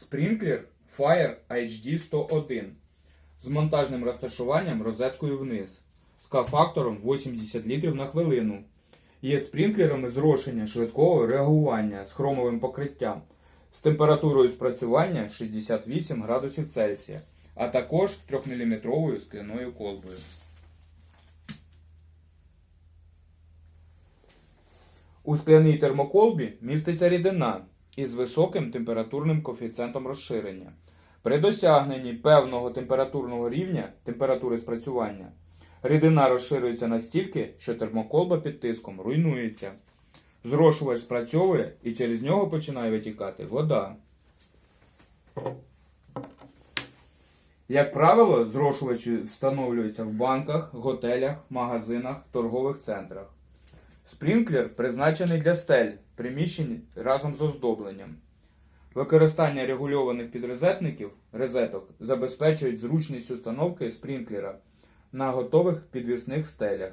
Спрінклер Fire HD 101 з монтажним розташуванням розеткою вниз, з К-фактором 80 літрів на хвилину. Є спрінклерами зрошення швидкого реагування з хромовим покриттям з температурою спрацювання 68 градусів Цельсія, а також 3-мм скляною колбою. У скляній термоколбі міститься рідина із високим температурним коефіцієнтом розширення. При досягненні певного температурного рівня температури спрацювання рідина розширюється настільки, що термоколба під тиском руйнується. Зрошувач спрацьовує і через нього починає витікати вода. Як правило, зрошувачі встановлюються в банках, готелях, магазинах, торгових центрах. Спрінклер призначений для стель, приміщень разом з оздобленням. Використання регульованих підрозетників розеток забезпечують зручність установки спрінклера на готових підвісних стелях.